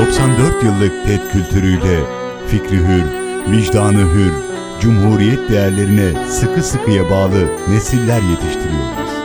94 yıllık TED kültürüyle fikri hür, vicdanı hür, cumhuriyet değerlerine sıkı sıkıya bağlı nesiller yetiştiriyoruz.